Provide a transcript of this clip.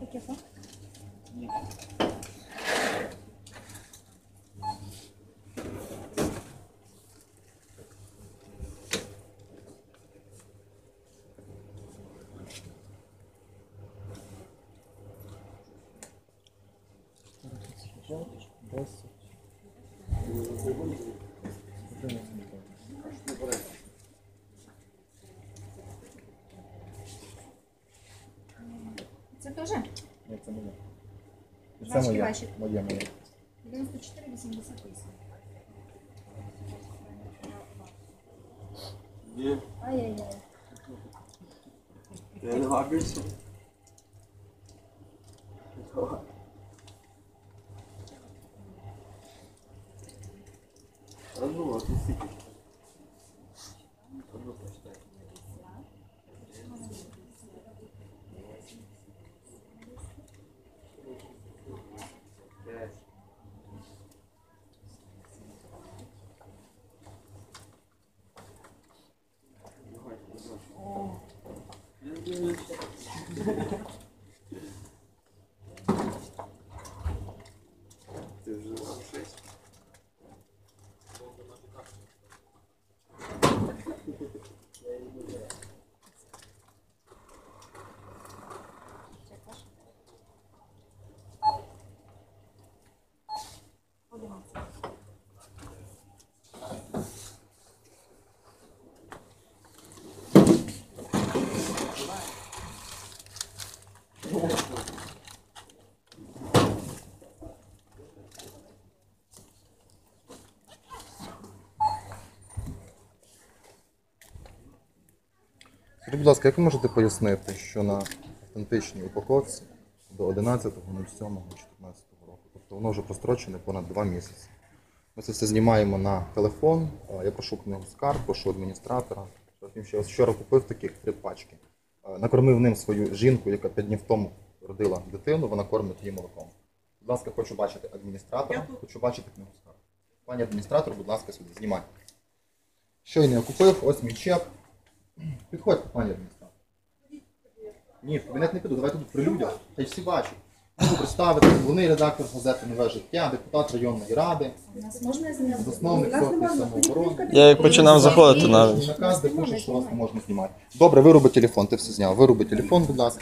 Таке так? Це Теж? Ні, це моє. Це Ваші моє. ваші. Моє, моє. 94 88. Є. Ай-яй-яй. Я не габився. А ну, а давай. Я дивлюся. Ти Скажіть, будь ласка, як ви можете пояснити, що на автентичній упаковці до 11.07.14 року, тобто воно вже прострочене понад 2 місяці. Ми це все знімаємо на телефон. Я прошу книгу скарг, прошу адміністратора. Вчора купив таких три пачки. Накормив ним свою жінку, яка 5 днів тому родила дитину, вона кормить її молоком. Будь ласка, хочу бачити адміністратора, хочу бачити книгу скарг. Пані адміністратор, будь ласка, сюди, знімайте. Щойно я купив, ось мій чек. Підходьте, пані адміністратор. Ні, в кабінет не піду, давайте тут при людях. Та й всі бачать. Можу представити, головний редактор газети Нове життя, депутат районної ради, нас можна зняти? засновник сотні самооборони. Я як починав заходити навіть. Наказ, де пише, що вас не можна знімати. Добре, вируби телефон, ти все зняв. Вируби телефон, будь ласка.